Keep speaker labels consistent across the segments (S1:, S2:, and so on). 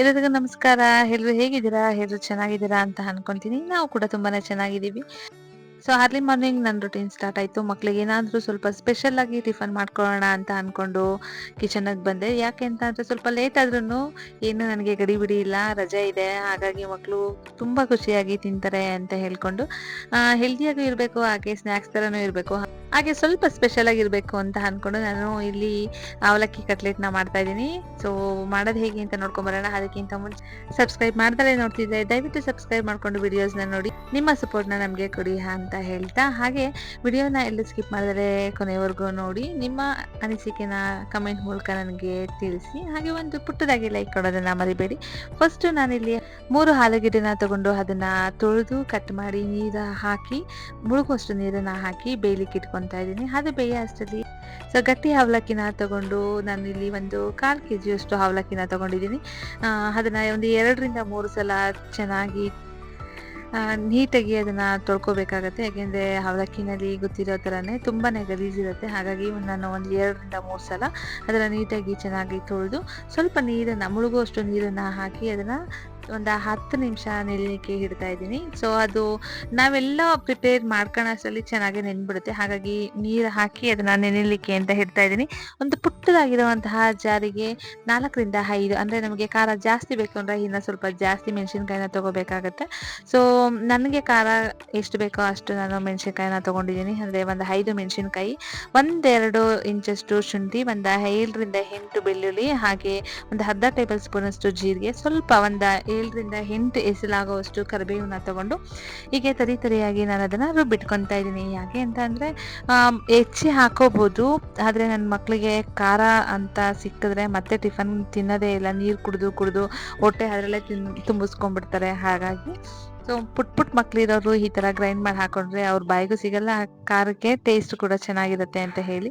S1: ಎಲ್ರಿಗೂ ನಮಸ್ಕಾರ. ಎಲ್ರು ಹೇಗಿದ್ದೀರಾ? ಎಲ್ರು ಚೆನ್ನಾಗಿದ್ದೀರಾ ಅಂತ ಅನ್ಕೊಂತೀನಿ. ನಾವು ಕೂಡ ತುಂಬಾನೇ ಚೆನ್ನಾಗಿದ್ದೀವಿ. ಸೊ ಅರ್ಲಿ ಮಾರ್ನಿಂಗ್ ನನ್ನ ರುಟೀನ್ ಸ್ಟಾರ್ಟ್ ಆಯಿತು. ಮಕ್ಕಳಿಗೆ ಏನಾದರೂ ಸ್ವಲ್ಪ ಸ್ಪೆಷಲ್ ಆಗಿ ಟಿಫನ್ ಮಾಡ್ಕೊಳ್ಳೋಣ ಅಂತ ಅಂದ್ಕೊಂಡು ಕಿಚನ್ಗೆ ಬಂದೆ. ಯಾಕೆ ಅಂತ ಅಂದರೆ ಸ್ವಲ್ಪ ಲೇಟ್ ಆದ್ರೂ ಏನು ನನಗೆ ಗಡಿ ಬಿಡಿ ಇಲ್ಲ, ರಜೆ ಇದೆ. ಹಾಗಾಗಿ ಮಕ್ಕಳು ತುಂಬ ಖುಷಿಯಾಗಿ ತಿಂತಾರೆ ಅಂತ ಹೇಳ್ಕೊಂಡು ಹೆಲ್ದಿಯಾಗೂ ಇರಬೇಕು, ಹಾಗೆ ಸ್ನ್ಯಾಕ್ಸ್ ಥರನೂ ಇರಬೇಕು. ಹಾಗೆ ಸ್ವಲ್ಪ ಸ್ಪೆಷಲ್ ಆಗಿರಬೇಕು ಅಂತ ಅಂದ್ಕೊಂಡು ನಾನು ಇಲ್ಲಿ ಅವಲಕ್ಕಿ ಕಟ್ಲೆಟ್ನ ಮಾಡ್ತಾ ಇದ್ದೀನಿ. ಸೊ ಮಾಡೋದು ಹೇಗೆ ಅಂತ ನೋಡ್ಕೊಂಬರೋಣ ಅದಕ್ಕಿಂತ ಮುಂಚೆ ಸಬ್ಸ್ಕ್ರೈಬ್ ಮಾಡ್ತಾರೆ ನೋಡ್ತಿದ್ದೆ ದಯವಿಟ್ಟು ಸಬ್ಸ್ಕ್ರೈಬ್ ಮಾಡ್ಕೊಂಡು ವಿಡಿಯೋಸ್ನ ನೋಡಿ. ನಿಮ್ಮ ಸಪೋರ್ಟ್ನ ನಮಗೆ ಕೊಡಿ ಅಂತ ಹೇಳ್ತಾ. ಹಾಗೆ ವಿಡಿಯೋನ ಎಲ್ಲ ಸ್ಕಿಪ್ ಮಾಡಿದರೆ ಕೊನೆವರೆಗೂ ನೋಡಿ. ನಿಮ್ಮ ಅನಿಸಿಕೆನ ಕಮೆಂಟ್ ಮೂಲಕ ನನಗೆ ತಿಳಿಸಿ. ಹಾಗೆ ಒಂದು ಪುಟ್ಟದಾಗಿ ಲೈಕ್ ಕೊಡೋದನ್ನ ಮರಿಬೇಡಿ. ಫಸ್ಟ್ ನಾನಿಲ್ಲಿ ಮೂರು ಆಲೂಗೆಡ್ಡೆನ ತಗೊಂಡು ಅದನ್ನ ತೊಳೆದು ಕಟ್ ಮಾಡಿ ನೀರು ಹಾಕಿ ಮುಳುಗುವಷ್ಟು ನೀರನ್ನ ಹಾಕಿ ಬೇಯಲಿಕ್ಕೆ ಇಟ್ಕೊತಾ ಇದ್ದೀನಿ. ಅದು ಬೇಯ ಅಷ್ಟರಲ್ಲಿ. ಸೊ ಗಟ್ಟಿ ಅವಲಕ್ಕಿನ ತಗೊಂಡು ನಾನು ಇಲ್ಲಿ ಒಂದು ಕಾಲು ಕೆ ಜಿಯಷ್ಟು ಅವಲಕ್ಕಿನ ತಗೊಂಡಿದ್ದೀನಿ. ಅದನ್ನು ಒಂದು ಎರಡರಿಂದ ಮೂರು ಸಲ ಚೆನ್ನಾಗಿ ನೀಟಾಗಿ ಅದನ್ನು ತೊಳ್ಕೊಬೇಕಾಗತ್ತೆ. ಯಾಕೆಂದರೆ ಅವಲಕ್ಕಿನಲ್ಲಿ ಗೊತ್ತಿರೋ ಥರನೇ ತುಂಬಾನೇ ಗಲೀಜಿರುತ್ತೆ. ಹಾಗಾಗಿ ನಾನು ಒಂದು ಎರಡರಿಂದ ಮೂರು ಸಲ ಅದನ್ನ ನೀಟಾಗಿ ಚೆನ್ನಾಗಿ ತೊಳೆದು ಸ್ವಲ್ಪ ನೀರನ್ನ, ಮುಳುಗುವಷ್ಟು ನೀರನ್ನ ಹಾಕಿ ಅದನ್ನ ಒಂದು ಹತ್ತು ನಿಮಿಷ ನೆನೆಲಿಕ್ಕೆ ಇಡ್ತಾ ಇದ್ದೀನಿ. ಸೊ ಅದು ನಾವೆಲ್ಲ ಪ್ರಿಪೇರ್ ಮಾಡ್ಕೊಳ್ಳೋಷ್ಟರಲ್ಲಿ ಚೆನ್ನಾಗಿ ನೆನ್ಬಿಡುತ್ತೆ. ಹಾಗಾಗಿ ನೀರು ಹಾಕಿ ಅದನ್ನ ನೆನೆಲಿಕ್ಕೆ ಅಂತ ಇಡ್ತಾ ಇದ್ದೀನಿ. ಒಂದು ಪುಟ್ಟದಾಗಿರುವಂತಹ ಜಾರಿಗೆ ನಾಲ್ಕರಿಂದ ಐದು, ಅಂದರೆ ನಮಗೆ ಖಾರ ಜಾಸ್ತಿ ಬೇಕು ಅಂದರೆ ಇನ್ನು ಸ್ವಲ್ಪ ಜಾಸ್ತಿ ಮೆಣಸಿನ್ಕಾಯಿನ ತೊಗೋಬೇಕಾಗತ್ತೆ. ಸೊ ನನಗೆ ಖಾರ ಎಷ್ಟು ಬೇಕೋ ಅಷ್ಟು ನಾನು ಮೆಣಸಿನ್ಕಾಯಿನ ತಗೊಂಡಿದ್ದೀನಿ. ಅಂದರೆ ಒಂದು ಐದು ಮೆಣಸಿನ್ಕಾಯಿ ಒಂದೆರಡು ಇಂಚಷ್ಟು ಶುಂಠಿ, ಒಂದು ಏಳರಿಂದ ಎಂಟು ಬೆಳ್ಳುಳ್ಳಿ, ಹಾಗೆ ಒಂದು ಅರ್ಧ ಟೇಬಲ್ ಸ್ಪೂನಷ್ಟು ಜೀರಿಗೆ, ಸ್ವಲ್ಪ ಒಂದು ಏಳರಿಂದ ಎಂಟು ಎಸಲಾಗುವಷ್ಟು ಕರಿಬೇವನ್ನ ತಗೊಂಡು ಹೀಗೆ ತರಿ ತರಿಯಾಗಿ ನಾನು ಅದನ್ನ ರುಬ್ಬಿಟ್ಕೊತಾ ಇದ್ದೀನಿ. ಯಾಕೆ ಅಂತ ಅಂದರೆ ಹೆಚ್ಚಿ ಹಾಕೋಬೋದು, ಆದರೆ ನನ್ನ ಮಕ್ಕಳಿಗೆ ಖಾರ ಅಂತ ಸಿಕ್ಕಿದ್ರೆ ಮತ್ತೆ ಟಿಫನ್ ತಿನ್ನೋದೇ ಇಲ್ಲ, ನೀರು ಕುಡಿದು ಕುಡಿದು ಹೊಟ್ಟೆ ಅದರಲ್ಲೇ ತಿನ್, ತುಂಬಿಸ್ಕೊಂಡ್ಬಿಡ್ತಾರೆ. ಹಾಗಾಗಿ ಸೊ ಪುಟ್ ಪುಟ್ ಮಕ್ಳಿರೋರು ಈ ಥರ ಗ್ರೈಂಡ್ ಮಾಡಿ ಹಾಕೊಂಡ್ರೆ ಅವ್ರ ಬಾಯಿಗೂ ಸಿಗಲ್ಲ, ಖಾರಕ್ಕೆ ಟೇಸ್ಟ್ ಕೂಡ ಚೆನ್ನಾಗಿರುತ್ತೆ ಅಂತ ಹೇಳಿ.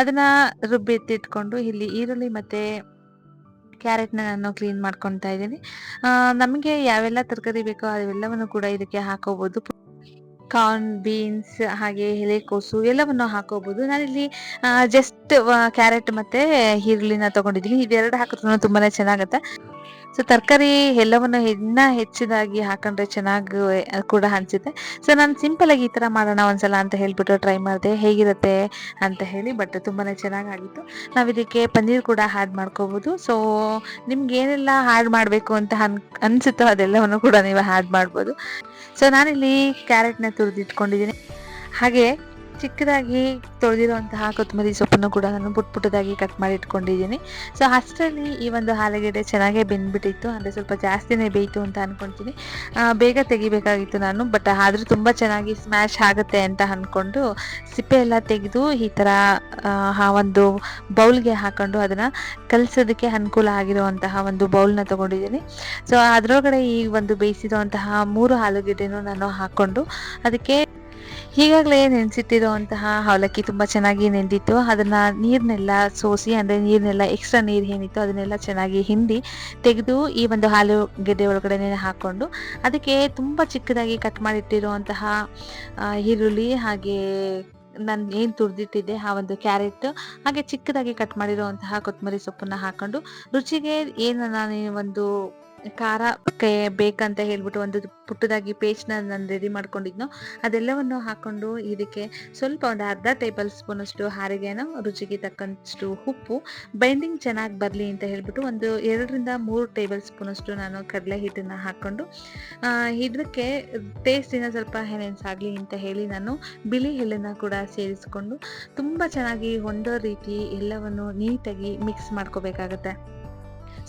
S1: ಅದನ್ನ ರುಬ್ಬಿ ಎತ್ತಿಟ್ಕೊಂಡು ಇಲ್ಲಿ ಈರುಳ್ಳಿ ಮತ್ತೆ ಕ್ಯಾರೆಟ್ನ ನಾನು ಕ್ಲೀನ್ ಮಾಡ್ಕೊತಾ ಇದ್ದೀನಿ. ನಮಗೆ ಯಾವೆಲ್ಲ ತರಕಾರಿ ಬೇಕೋ ಅವೆಲ್ಲವನ್ನು ಕೂಡ ಇದಕ್ಕೆ ಹಾಕೋಬಹುದು ಕಾರ್ನ್, ಬೀನ್ಸ್, ಹಾಗೆ ಎಲೆಕೋಸು ಎಲ್ಲವನ್ನು ಹಾಕೋಬಹುದು ನಾನಿಲ್ಲಿ ಜಸ್ಟ್ ಕ್ಯಾರೆಟ್ ಮತ್ತೆ ಈರುಳ್ಳಿನ ತಗೊಂಡಿದ್ದೀನಿ. ಇದೆರಡು ಹಾಕಿದ್ರು ತುಂಬಾನೇ ಚೆನ್ನಾಗತ್ತೆ. ಸೊ ತರಕಾರಿ ಎಲ್ಲವನ್ನು ಇನ್ನ ಹೆಚ್ಚಿದಾಗಿ ಹಾಕೊಂಡ್ರೆ ಚೆನ್ನಾಗಿ ಕೂಡ ಅನ್ಸುತ್ತೆ. ಸೊ ನಾನು ಸಿಂಪಲ್ ಆಗಿ ಈ ಥರ ಮಾಡೋಣ ಒಂದ್ಸಲ ಅಂತ ಹೇಳ್ಬಿಟ್ಟು ಟ್ರೈ ಮಾಡಿದೆ. ಹೇಗಿರುತ್ತೆ ಅಂತ ಹೇಳಿ ಬಟ್ ತುಂಬಾನೇ ಚೆನ್ನಾಗಾಗಿತ್ತು. ನಾವು ಇದಕ್ಕೆ ಪನ್ನೀರ್ ಕೂಡ ಆ್ಯಡ್ ಮಾಡ್ಕೋಬಹುದು ಸೊ ನಿಮ್ಗೆ ಏನೆಲ್ಲ ಆ್ಯಡ್ ಮಾಡಬೇಕು ಅಂತ ಅನ್, ಅನ್ಸುತ್ತೋ ಅದೆಲ್ಲವನ್ನು ಕೂಡ ನೀವು ಆ್ಯಡ್ ಮಾಡ್ಬೋದು. ಸೊ ನಾನಿಲ್ಲಿ ಕ್ಯಾರೆಟ್ನ ತುರಿದಿಟ್ಕೊಂಡಿದ್ದೀನಿ. ಹಾಗೆ ಚಿಕ್ಕದಾಗಿ ತೊಳೆದಿರುವಂತಹ ಕೊತ್ತಂಬರಿ ಸೊಪ್ಪನ್ನು ಕೂಡ ನಾನು ಪುಟ್ ಪುಟ್ಟದಾಗಿ ಕಟ್ ಮಾಡಿ ಇಟ್ಕೊಂಡಿದ್ದೀನಿ. ಸೊ ಅಷ್ಟರಲ್ಲಿ ಈ ಒಂದು ಆಲೂಗೆಡ್ಡೆ ಚೆನ್ನಾಗೇ ಬೆಂದ್ಬಿಟ್ಟಿತ್ತು. ಅಂದರೆ ಸ್ವಲ್ಪ ಜಾಸ್ತಿನೇ ಬೇಯಿತು ಅಂತ ಅನ್ಕೊಂತೀನಿ. ಆ, ಬೇಗ ತೆಗಿಬೇಕಾಗಿತ್ತು ನಾನು ಬಟ್ ಆದರೂ ತುಂಬ ಚೆನ್ನಾಗಿ ಸ್ಮ್ಯಾಶ್ ಆಗುತ್ತೆ ಅಂತ ಅಂದ್ಕೊಂಡು ಸಿಪ್ಪೆ ಎಲ್ಲ ತೆಗೆದು ಈ ಥರ ಆ, ಆ ಒಂದು ಬೌಲ್ಗೆ ಹಾಕೊಂಡು ಅದನ್ನು ಕಲಿಸೋದಕ್ಕೆ ಅನುಕೂಲ ಆಗಿರುವಂತಹ ಒಂದು ಬೌಲ್ನ ತಗೊಂಡಿದ್ದೀನಿ. ಸೊ ಅದರೊಳಗಡೆ ಈ ಒಂದು ಬೇಯಿಸಿರುವಂತಹ ಮೂರು ಆಲೂಗೆಡ್ಡೆನೂ ನಾನು ಹಾಕ್ಕೊಂಡು ಅದಕ್ಕೆ ಈಗಾಗಲೇ ನೆನೆಸಿಟ್ಟಿರುವಂತಹ ಅವಲಕ್ಕಿ ತುಂಬ ಚೆನ್ನಾಗಿ ನೆಂದಿತ್ತು. ಅದನ್ನು ನೀರನ್ನೆಲ್ಲ ಸೋಸಿ, ಅಂದರೆ ನೀರನ್ನೆಲ್ಲ ಎಕ್ಸ್ಟ್ರಾ ನೀರು ಏನಿತ್ತು ಅದನ್ನೆಲ್ಲ ಚೆನ್ನಾಗಿ ಹಿಂಡಿ ತೆಗೆದು ಈ ಒಂದು ಹಾಲು ಗೆಡ್ಡೆ ಒಳಗಡೆ ಹಾಕ್ಕೊಂಡು ಅದಕ್ಕೆ ತುಂಬ ಚಿಕ್ಕದಾಗಿ ಕಟ್ ಮಾಡಿಟ್ಟಿರುವಂತಹ ಈರುಳ್ಳಿ ಹಾಗೆ ನಾನು ಏನು ತುರಿದಿಟ್ಟಿದ್ದೆ, ಆ ಒಂದು ಕ್ಯಾರೆಟ್, ಹಾಗೆ ಚಿಕ್ಕದಾಗಿ ಕಟ್ ಮಾಡಿರುವಂತಹ ಕೊತ್ತಂಬರಿ ಸೊಪ್ಪನ್ನ ಹಾಕೊಂಡು ರುಚಿಗೆ ಏನು ನಾನು ಒಂದು ಖಾರಕ್ಕೆ ಬೇಕಂತ ಹೇಳ್ಬಿಟ್ಟು ಒಂದು ಪುಟ್ಟದಾಗಿ ಪೇಸ್ಟ್ನ ನಾನು ರೆಡಿ ಮಾಡ್ಕೊಂಡಿದ್ನೋ ಅದೆಲ್ಲವನ್ನು ಹಾಕೊಂಡು ಇದಕ್ಕೆ ಸ್ವಲ್ಪ ಒಂದು ಅರ್ಧ ಟೇಬಲ್ ಸ್ಪೂನ್ ಅಷ್ಟು ಹಾರಿಗೆನ ರುಚಿಗೆ ತಕ್ಕಷ್ಟು ಉಪ್ಪು ಬೈಂಡಿಂಗ್ ಚೆನ್ನಾಗಿ ಬರಲಿ ಅಂತ ಹೇಳ್ಬಿಟ್ಟು ಒಂದು ಎರಡರಿಂದ ಮೂರು ಟೇಬಲ್ ಸ್ಪೂನ್ ಅಷ್ಟು ನಾನು ಕಡಲೆ ಹಿಟ್ಟನ್ನ ಹಾಕೊಂಡು ಆ, ಇದಕ್ಕೆ ಟೇಸ್ಟಿನ ಸ್ವಲ್ಪ ಹೆನೆನ್ಸ್ ಆಗಲಿ ಅಂತ ಹೇಳಿ ನಾನು ಬಿಳಿ ಎಳ್ಳನ್ನ ಕೂಡ ಸೇರಿಸ್ಕೊಂಡು ತುಂಬ ಚೆನ್ನಾಗಿ ಹೊಂದೋ ರೀತಿ ಎಲ್ಲವನ್ನು ನೀಟಾಗಿ ಮಿಕ್ಸ್ ಮಾಡ್ಕೋಬೇಕಾಗತ್ತೆ.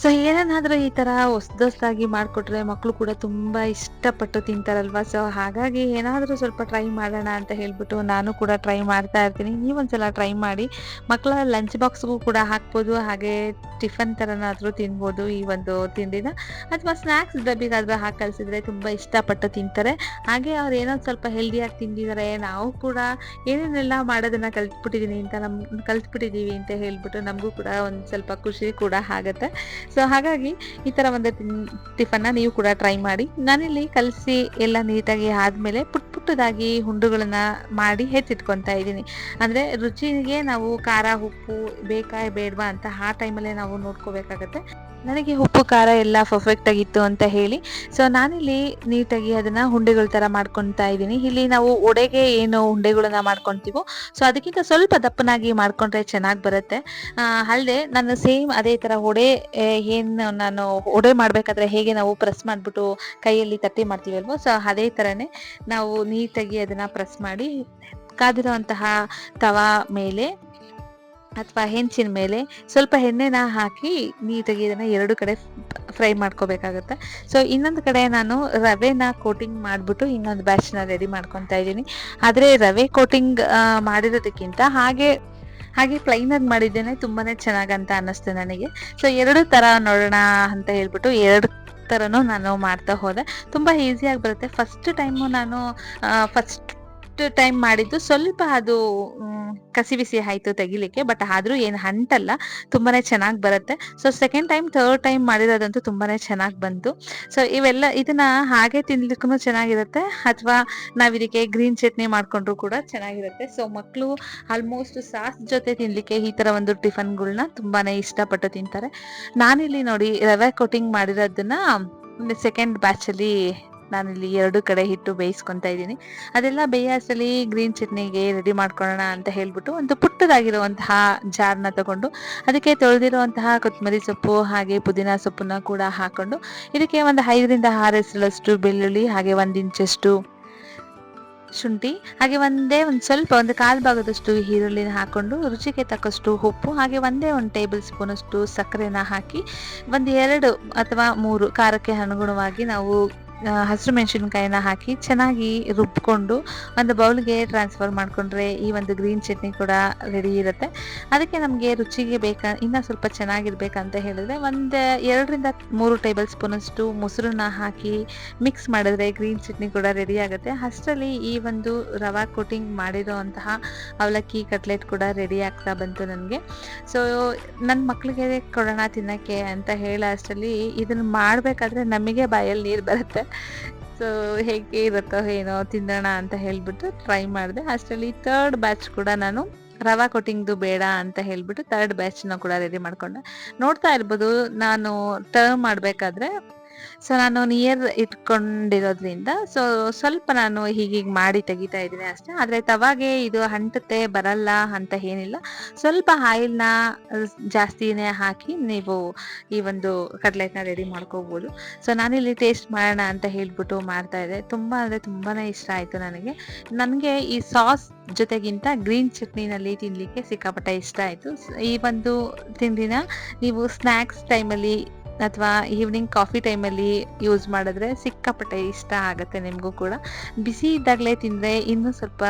S1: ಸೊ ಏನೇನಾದ್ರೂ ಈ ತರ ಹೊಸ್ದಾಗಿ ಮಾಡಿಕೊಟ್ರೆ ಮಕ್ಕಳು ಕೂಡ ತುಂಬಾ ಇಷ್ಟಪಟ್ಟು ತಿಂತಾರಲ್ವಾ? ಸೊ ಹಾಗಾಗಿ ಏನಾದರೂ ಸ್ವಲ್ಪ ಟ್ರೈ ಮಾಡೋಣ ಅಂತ ಹೇಳ್ಬಿಟ್ಟು ನಾನು ಕೂಡ ಟ್ರೈ ಮಾಡ್ತಾ ಇರ್ತೀನಿ. ನೀವೊಂದ್ಸಲ ಟ್ರೈ ಮಾಡಿ. ಮಕ್ಕಳ ಲಂಚ್ ಬಾಕ್ಸ್ಗೂ ಕೂಡ ಹಾಕ್ಬೋದು. ಹಾಗೆ ಟಿಫನ್ ಥರನಾದರೂ ತಿನ್ಬೋದು ಈ ಒಂದು ತಿಂಡಿನ. ಅಥವಾ ಸ್ನ್ಯಾಕ್ಸ್ ಡಬ್ಬಿಗಾದ್ರೂ ಹಾಕಿ ಕಲಿಸಿದ್ರೆ ತುಂಬ ಇಷ್ಟಪಟ್ಟು ತಿಂತಾರೆ. ಹಾಗೆ ಅವ್ರು ಏನೋ ಸ್ವಲ್ಪ ಹೆಲ್ದಿಯಾಗಿ ತಿಂದಿದ್ದಾರೆ ನಾವು ಕೂಡ ಏನೇನೆಲ್ಲ ಮಾಡೋದನ್ನ ಕಲ್ತ್ಬಿಟ್ಟಿದ್ದೀನಿ ಅಂತ ನಮ್ ಕಲ್ತ್ಬಿಟ್ಟಿದ್ದೀವಿ ಅಂತ ಹೇಳ್ಬಿಟ್ಟು ನಮಗೂ ಕೂಡ ಒಂದು ಸ್ವಲ್ಪ ಖುಷಿ ಕೂಡ ಆಗುತ್ತೆ. ಸೊ ಹಾಗಾಗಿ ಈ ಥರ ಒಂದು ಟಿಫನ್ನ ನೀವು ಕೂಡ ಟ್ರೈ ಮಾಡಿ. ನಾನಿಲ್ಲಿ ಕಲಸಿ ಎಲ್ಲ ನೀಟಾಗಿ ಆದಮೇಲೆ ಪುಟ್ ಪುಟ್ಟದಾಗಿ ಹುಂಡುಗಳನ್ನ ಮಾಡಿ ಹೆಚ್ಚಿಟ್ಕೊತಾ ಇದ್ದೀನಿ. ಅಂದರೆ ರುಚಿಗೆ ನಾವು ಖಾರ, ಉಪ್ಪು ಬೇಕಾ ಬೇಡವಾ ಅಂತ ಆ ಟೈಮಲ್ಲೇ ನಾವು ನೋಡ್ಕೋಬೇಕಾಗತ್ತೆ. ನನಗೆ ಉಪ್ಪು, ಖಾರ ಎಲ್ಲ ಪರ್ಫೆಕ್ಟ್ ಆಗಿತ್ತು ಅಂತ ಹೇಳಿ. ಸೊ ನಾನಿಲ್ಲಿ ನೀಟಾಗಿ ಅದನ್ನ ಉಂಡೆಗಳ ಥರ ಮಾಡ್ಕೊತಾ ಇದ್ದೀನಿ. ಇಲ್ಲಿ ನಾವು ಒಡೆಗೆ ಏನು ಉಂಡೆಗಳನ್ನ ಮಾಡ್ಕೊತೀವೋ ಸೊ ಅದಕ್ಕಿಂತ ಸ್ವಲ್ಪ ದಪ್ಪನಾಗಿ ಮಾಡ್ಕೊಂಡ್ರೆ ಚೆನ್ನಾಗಿ ಬರುತ್ತೆ. ಅಲ್ಲದೆ ನಾನು ಸೇಮ್ ಅದೇ ಥರ ಒಡೆ ಏನು ನಾನು ಒಡೆ ಮಾಡಬೇಕಾದ್ರೆ ಹೇಗೆ ನಾವು ಪ್ರೆಸ್ ಮಾಡಿಬಿಟ್ಟು ಕೈಯಲ್ಲಿ ತಟ್ಟಿ ಮಾಡ್ತೀವಲ್ವೋ ಸೊ ಅದೇ ತರನೇ ನಾವು ನೀಟಾಗಿ ಅದನ್ನ ಪ್ರೆಸ್ ಮಾಡಿ, ಕಾದಿರುವಂತಹ ತವಾ ಮೇಲೆ ಅಥವಾ ಹೆಂಚಿನ ಮೇಲೆ ಸ್ವಲ್ಪ ಎಣ್ಣೆನ ಹಾಕಿ ನೀಟಾಗಿ ಇದನ್ನು ಎರಡು ಕಡೆ ಫ್ರೈ ಮಾಡ್ಕೋಬೇಕಾಗುತ್ತೆ. ಸೊ ಇನ್ನೊಂದು ಕಡೆ ನಾನು ರವೆನ ಕೋಟಿಂಗ್ ಮಾಡಿಬಿಟ್ಟು ಇನ್ನೊಂದು ಬ್ಯಾಚ್ನ ರೆಡಿ ಮಾಡ್ಕೊತಾ ಇದ್ದೀನಿ. ಆದರೆ ರವೆ ಕೋಟಿಂಗ್ ಮಾಡಿರೋದಕ್ಕಿಂತ ಹಾಗೆ ಹಾಗೆ ಪ್ಲೈನಾಗಿ ಮಾಡಿದ್ದೇನೆ ತುಂಬಾ ಚೆನ್ನಾಗಂತ ಅನ್ನಿಸ್ತು ನನಗೆ. ಸೊ ಎರಡು ಥರ ನೋಡೋಣ ಅಂತ ಹೇಳ್ಬಿಟ್ಟು ಎರಡು ಥರನೂ ನಾನು ಮಾಡ್ತಾ ಹೋದೆ. ತುಂಬ ಈಸಿಯಾಗಿ ಬರುತ್ತೆ. ಫಸ್ಟ್ ಟೈಮು ನಾನು ಫಸ್ಟ್ ಟೈಮ್ ಮಾಡಿದ್ದು ಸ್ವಲ್ಪ ಅದು ಕಸಿ ಬಿಸಿ ಆಯ್ತು ತೆಗಿಲಿಕ್ಕೆ ಬಟ್ ಆದ್ರೂ ಏನು ಹಂಟಲ್ಲ. ತುಂಬಾನೇ ಚೆನ್ನಾಗಿ ಬರುತ್ತೆ. So second time third time ಮಾಡಿರೋದಂತೂ ತುಂಬಾನೇ ಚೆನ್ನಾಗಿ ಬಂತು. ಸೊ ಇವೆಲ್ಲ ಇದನ್ನ ಹಾಗೆ ತಿನ್ಲಿಕ್ಕೂ ಚೆನ್ನಾಗಿರುತ್ತೆ, ಅಥವಾ ನಾವ್ ಇದಕ್ಕೆ ಗ್ರೀನ್ ಚಟ್ನಿ ಮಾಡ್ಕೊಂಡ್ರು ಕೂಡ ಚೆನ್ನಾಗಿರುತ್ತೆ. ಸೊ ಮಕ್ಕಳು ಆಲ್ಮೋಸ್ಟ್ ಸಾಸ್ ಜೊತೆ ತಿನ್ಲಿಕ್ಕೆ ಈ ತರ ಒಂದು ಟಿಫನ್ಗಳನ್ನ ತುಂಬಾನೇ ಇಷ್ಟಪಟ್ಟು ತಿಂತಾರೆ. ನಾನಿಲ್ಲಿ ನೋಡಿ ರವೆ ಕೋಟಿಂಗ್ ಮಾಡಿರೋದನ್ನ ಸೆಕೆಂಡ್ ಬ್ಯಾಚಲ್ಲಿ ನಾನಿಲ್ಲಿ ಎರಡು ಕಡೆ ಹಿಟ್ಟು ಬೇಯಿಸ್ಕೊತಾ ಇದ್ದೀನಿ. ಅದೆಲ್ಲ ಬೇಯಷ್ಟಲ್ಲಿ ಗ್ರೀನ್ ಚಟ್ನಿಗೆ ರೆಡಿ ಮಾಡ್ಕೊಳ್ಳೋಣ ಅಂತ ಹೇಳ್ಬಿಟ್ಟು ಒಂದು ಪುಟ್ಟದಾಗಿರುವಂತಹ ಜಾರ್ನ ತಗೊಂಡು ಅದಕ್ಕೆ ತೊಳೆದಿರುವಂತಹ ಕೊತ್ತಂಬರಿ ಸೊಪ್ಪು ಹಾಗೆ ಪುದೀನ ಸೊಪ್ಪನ್ನ ಕೂಡ ಹಾಕೊಂಡು ಇದಕ್ಕೆ ಒಂದು ಐದರಿಂದ ಆರು ಹೆಸರಷ್ಟು ಬೆಳ್ಳುಳ್ಳಿ, ಹಾಗೆ ಒಂದು ಇಂಚಷ್ಟು ಶುಂಠಿ, ಹಾಗೆ ಒಂದೇ ಒಂದು ಸ್ವಲ್ಪ ಒಂದು ಕಾಲು ಭಾಗದಷ್ಟು ಈರುಳ್ಳಿನ ಹಾಕೊಂಡು ರುಚಿಗೆ ತಕ್ಕಷ್ಟು ಉಪ್ಪು, ಹಾಗೆ ಒಂದೇ ಒಂದು ಟೇಬಲ್ ಸ್ಪೂನಷ್ಟು ಸಕ್ಕರೆನ ಹಾಕಿ ಒಂದು ಎರಡು ಅಥವಾ ಮೂರು ಖಾರಕ್ಕೆ ಅನುಗುಣವಾಗಿ ನಾವು ಹಸಿರು ಮೆಣಸಿನ್ಕಾಯಿನ ಹಾಕಿ ಚೆನ್ನಾಗಿ ರುಬ್ಕೊಂಡು ಒಂದು ಬೌಲ್ಗೆ ಟ್ರಾನ್ಸ್ಫರ್ ಮಾಡಿಕೊಂಡ್ರೆ ಈ ಒಂದು ಗ್ರೀನ್ ಚಟ್ನಿ ಕೂಡ ರೆಡಿ ಇರುತ್ತೆ. ಅದಕ್ಕೆ ನಮಗೆ ರುಚಿಗೆ ಬೇಕಾ, ಇನ್ನೂ ಸ್ವಲ್ಪ ಚೆನ್ನಾಗಿರ್ಬೇಕಂತ ಹೇಳಿದ್ರೆ ಒಂದು ಎರಡರಿಂದ ಮೂರು ಟೇಬಲ್ ಸ್ಪೂನಷ್ಟು ಮೊಸರನ್ನ ಹಾಕಿ ಮಿಕ್ಸ್ ಮಾಡಿದ್ರೆ ಗ್ರೀನ್ ಚಟ್ನಿ ಕೂಡ ರೆಡಿ ಆಗುತ್ತೆ. ಅಷ್ಟರಲ್ಲಿ ಈ ಒಂದು ರವಾ ಕೋಟಿಂಗ್ ಮಾಡಿರೋಂತಹ ಅವಲಕ್ಕಿ ಕಟ್ಲೆಟ್ ಕೂಡ ರೆಡಿ ಆಗ್ತಾ ಬಂತು ನನಗೆ. ಸೊ ನನ್ನ ಮಕ್ಕಳಿಗೆ ಕೊಡೋಣ ತಿನ್ನಕ್ಕೆ ಅಂತ ಹೇಳೋ ಅಷ್ಟರಲ್ಲಿ ಇದನ್ನು ಮಾಡಬೇಕಾದ್ರೆ ನಮಗೆ ಬಾಯಲ್ಲಿ ನೀರು ಬರುತ್ತೆ. ಸೊ ಹೇಗೆ ಇರುತ್ತೋ ಏನೋ ತಿನ್ನೋಣ ಅಂತ ಹೇಳ್ಬಿಟ್ಟು ಟ್ರೈ ಮಾಡಿದೆ. ಅಷ್ಟರಲ್ಲಿ ತರ್ಡ್ ಬ್ಯಾಚ್ ಕೂಡ ನಾನು ರವಾ ಕೊಟ್ಟಿಂಗ್ದು ಬೇಡ ಅಂತ ಹೇಳ್ಬಿಟ್ಟು ತರ್ಡ್ ಬ್ಯಾಚ್ನ ಕೂಡ ರೆಡಿ ಮಾಡ್ಕೊಂಡೆ. ನೋಡ್ತಾ ಇರ್ಬೋದು, ನಾನು ಟರ್ನ್ ಮಾಡಬೇಕಾದ್ರೆ ಸೊ ನಾನು ನಿಯರ್ ಇಟ್ಕೊಂಡಿರೋದ್ರಿಂದ ಸೊ ಸ್ವಲ್ಪ ನಾನು ಹೀಗೀಗೆ ಮಾಡಿ ತೆಗಿತಾ ಇದ್ದೀನಿ ಅಷ್ಟೇ. ಆದರೆ ತವಾಗೆ ಇದು ಅಂಟುತ್ತೆ ಬರಲ್ಲ ಅಂತ ಏನಿಲ್ಲ. ಸ್ವಲ್ಪ ಆಯಿಲ್ನ ಜಾಸ್ತಿನೇ ಹಾಕಿ ನೀವು ಈ ಒಂದು ಕಡಲೆಟ್ನ ರೆಡಿ ಮಾಡ್ಕೋಬೋದು. ಸೊ ನಾನಿಲ್ಲಿ ಟೇಸ್ಟ್ ಮಾಡೋಣ ಅಂತ ಹೇಳ್ಬಿಟ್ಟು ಮಾಡ್ತಾ ಇದ್ದೆ. ತುಂಬ ಅಂದರೆ ತುಂಬಾ ಇಷ್ಟ ಆಯಿತು ನನಗೆ. ನನಗೆ ಈ ಸಾಸ್ ಜೊತೆಗಿಂತ ಗ್ರೀನ್ ಚಟ್ನಿನಲ್ಲಿ ತಿನ್ನಲಿಕ್ಕೆ ಸಿಕ್ಕಾಪಟ್ಟೆ ಇಷ್ಟ ಆಯಿತು. ಈ ಒಂದು ತಿಂಡಿನ ನೀವು ಸ್ನ್ಯಾಕ್ಸ್ ಟೈಮಲ್ಲಿ ಅಥವಾ ಈವ್ನಿಂಗ್ ಕಾಫಿ ಟೈಮಲ್ಲಿ ಯೂಸ್ ಮಾಡಿದ್ರೆ ಸಿಕ್ಕಾಪಟ್ಟೆ ಇಷ್ಟ ಆಗುತ್ತೆ ನಿಮಗೂ ಕೂಡ. ಬಿಸಿ ಇದ್ದಾಗಲೇ ತಿಂದರೆ ಇನ್ನೂ ಸ್ವಲ್ಪ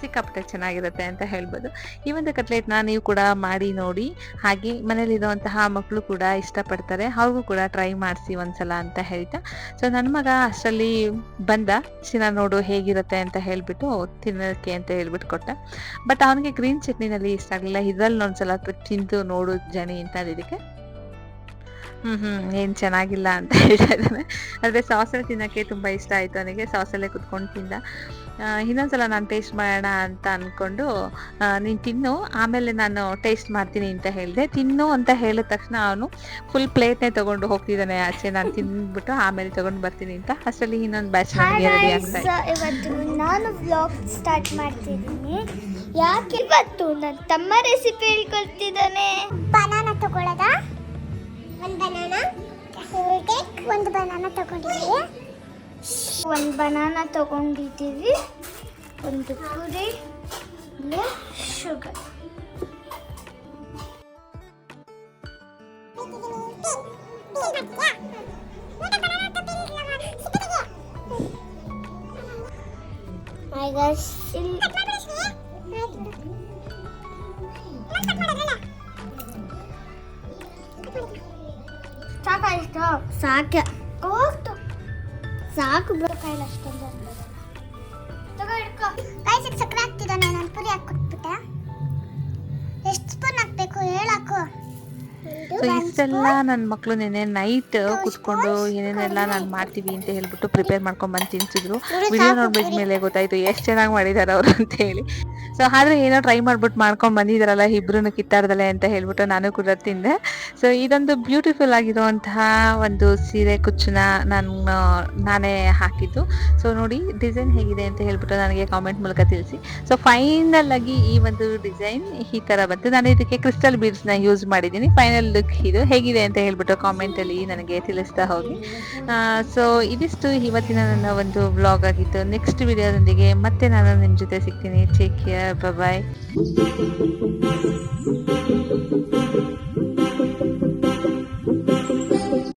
S1: ಸಿಕ್ಕಾಪಟ್ಟೆ ಚೆನ್ನಾಗಿರುತ್ತೆ ಅಂತ ಹೇಳ್ಬೋದು. ಈ ಒಂದು ಕಟ್ಲೆಟ್ನ ನೀವು ಕೂಡ ಮಾಡಿ ನೋಡಿ. ಹಾಗೆ ಮನೇಲಿರುವಂತಹ ಮಕ್ಕಳು ಕೂಡ ಇಷ್ಟಪಡ್ತಾರೆ. ಅವ್ರಿಗೂ ಕೂಡ ಟ್ರೈ ಮಾಡಿಸಿ ಒಂದ್ಸಲ ಅಂತ ಹೇಳ್ತಾ. ಸೊ ನನ್ನ ಮಗ ಅಷ್ಟರಲ್ಲಿ ಬಂದ. ಚಿನ್ನ ನೋಡು ಹೇಗಿರುತ್ತೆ ಅಂತ ಹೇಳಿಬಿಟ್ಟು ತಿನ್ನೋಕ್ಕೆ ಅಂತ ಹೇಳ್ಬಿಟ್ಟು ಕೊಟ್ಟೆ. ಬಟ್ ಅವನಿಗೆ ಗ್ರೀನ್ ಚಟ್ನಿನಲ್ಲಿ ಇಷ್ಟ ಆಗಲಿಲ್ಲ. ಇದ್ರಲ್ಲಿ ಒಂದ್ಸಲ ತಿಂದು ನೋಡು ಜನಿ ಅಂತ ಅದಕ್ಕೆ ಹ್ಮ್ ಹ್ಮ್ ಏನ್ ಚೆನ್ನಾಗಿಲ್ಲ ಅಂತ ಹೇಳ್ತಾ ಇದ್ದಾನೆ. ಆದ್ರೆ ಸಾಸಲ್ಲಿ ತಿನ್ನಕ್ಕೆ ತುಂಬಾ ಇಷ್ಟ ಆಯ್ತು ಅವನಿಗೆ ಸಾಸಲ್ಲೇ ಕುತ್ಕೊಂಡು ತಿಂದ. ಇನ್ನೊಂದ್ಸಲ ನಾನು ಟೇಸ್ಟ್ ಮಾಡೋಣ ಅಂತ ಅನ್ಕೊಂಡು ನೀನು ನೀನ್ ತಿನ್ನು ಆಮೇಲೆ ನಾನು ಟೇಸ್ಟ್ ಮಾಡ್ತೀನಿ ಅಂತ ಹೇಳಿದೆ. ತಿನ್ನು ಅಂತ ಹೇಳಿದ ತಕ್ಷಣ ಅವನು ಫುಲ್ ಪ್ಲೇಟ್ನೇ ತಗೊಂಡು ಹೋಗ್ತಿದ್ದಾನೆ ಆಚೆ. ನಾನು ತಿಂದ್ಬಿಟ್ಟು ಆಮೇಲೆ ತಗೊಂಡು ಬರ್ತೀನಿ ಅಂತ. ಅಷ್ಟರಲ್ಲಿ ಇನ್ನೊಂದು ಬ್ಯಾಚ್ ನನಗೆ ರೆಡಿ ಆಗ್ತಾ
S2: ಇವತ್ತು ನಾನು ವ್ಲಾಗ್ ಸ್ಟಾರ್ಟ್ ಮಾಡ್ತಿದ್ದೀನಿ. ಯಾಕೆ ಇವತ್ತು? ನನ್ನ ತಮ್ಮ ರೆಸಿಪಿ ಹೇಳ್ಕೊಳ್ತಿದ್ದಾನೆ. ಬನಾನ ತಗೊಳ್ಳೋದ ಒಂದು ಬನಾನ ಒಂದು ಬನಾನ ತಗೊಂಡಿದ್ದೀವಿ ಒಂದು ಬನಾನ ತಗೊಂಡಿದ್ದೀವಿ. ಒಂದು ಪುರಿ ಶುಗರ್ I guess ಸಾಕಾಯ್ತು ಸಾಕೆ ಹೋಗ್ತು. ಸಾಕು ಬರೋ ಅಷ್ಟೊಂದು ತಗೋ ಹಿಡ್ಕೊ. ಕಾಯಿಸಕ್ಕೆ ಸಕ್ಕರೆ ಹಾಕ್ತಿದ್ದಾನೆ ನಾನು ಪುರಿ ಹಾಕ್ಕೊಟ್ಬಿಟ್ಟೆ. ಎಷ್ಟು ಸ್ಪೂನ್ ಹಾಕ್ಬೇಕು ಒಂದು
S1: ಸೊ ಇಷ್ಟೆಲ್ಲ ನನ್ನ ಮಕ್ಕಳು ನೆನೆ ನೈಟ್ ಕುತ್ಕೊಂಡು ಏನೇನೆಲ್ಲ ನಾನು ಮಾಡ್ತೀವಿ ಅಂತ ಹೇಳ್ಬಿಟ್ಟು ಪ್ರಿಪೇರ್ ಮಾಡ್ಕೊಂಡ್ ಬಂದು ತಿನ್ಸಿದ್ರು. ವಿಡಿಯೋ ನೋಡ್ಬಿದ್ಮೇಲೆ ಗೊತ್ತಾಯ್ತು ಎಷ್ಟು ಚೆನ್ನಾಗಿ ಮಾಡಿದ್ದಾರೆ ಅವರು ಅಂತ ಹೇಳಿ. ಸೊ ಆದ್ರೆ ಏನೋ ಟ್ರೈ ಮಾಡ್ಬಿಟ್ಟು ಮಾಡ್ಕೊಂಡ್ ಬಂದಿದಾರಲ್ಲ ಇಬ್ರು ಕಿತ್ತಾಡ್ದಲೆ ಅಂತ ಹೇಳ್ಬಿಟ್ಟು ನಾನು ಕೂಡ ತಿಂದೆ. ಸೊ ಇದೊಂದು ಬ್ಯೂಟಿಫುಲ್ ಆಗಿರುವಂತಹ ಒಂದು ಸೀರೆ ಕುಚ್ಚನ ನಾನು ನಾನೇ ಹಾಕಿದ್ದು. ಸೊ ನೋಡಿ ಡಿಸೈನ್ ಹೇಗಿದೆ ಅಂತ ಹೇಳ್ಬಿಟ್ಟು ನನಗೆ ಕಾಮೆಂಟ್ ಮೂಲಕ ತಿಳಿಸಿ. ಸೊ ಫೈನಲ್ ಆಗಿ ಈ ಒಂದು ಡಿಸೈನ್ ಈ ತರ ಬಂತು. ನಾನು ಇದಕ್ಕೆ ಕ್ರಿಸ್ಟಲ್ ಬೀಡ್ಸ್ನ ಯೂಸ್ ಮಾಡಿದ್ದೀನಿ. ಫೈನಲ್ ಇದು ಹೇಗಿದೆ ಅಂತ ಹೇಳ್ಬಿಟ್ಟು ಕಾಮೆಂಟ್ ಅಲ್ಲಿ ನನಗೆ ತಿಳಿಸ್ತಾ ಹೋಗಿ. ಸೊ ಇದಿಷ್ಟು ಇವತ್ತಿನ ನನ್ನ ಒಂದು ವ್ಲಾಗ್ ಆಗಿತ್ತು. ನೆಕ್ಸ್ಟ್ ವಿಡಿಯೋದೊಂದಿಗೆ ಮತ್ತೆ ನಾನು ನಿಮ್ಮ ಜೊತೆ ಸಿಗ್ತೀನಿ. Take care bye